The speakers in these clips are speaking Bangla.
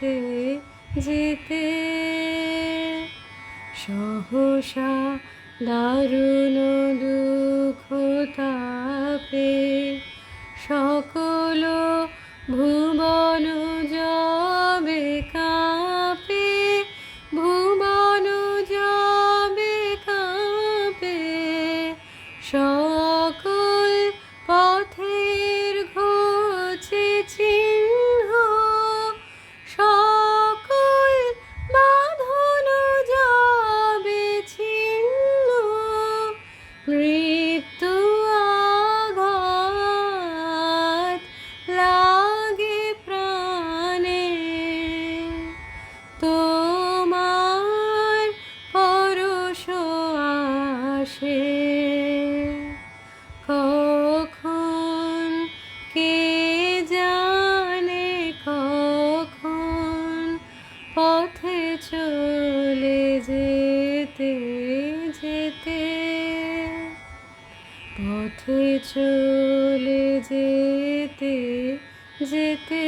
যেতে যেতে। সহসা দারুণ দুঃখ তাপে সকল ভুবন মৃত্যু আঘাত লাগে প্রাণে। তোমার পরশ আসে। কখন কে জানে কখন পথে চলে যেতে যেতে পথে চলে যেতে যেতে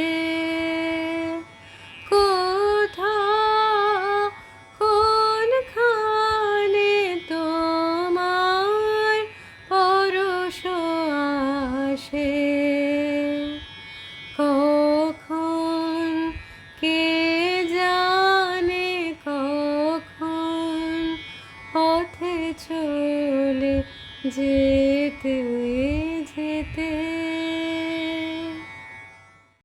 যেতে যেতে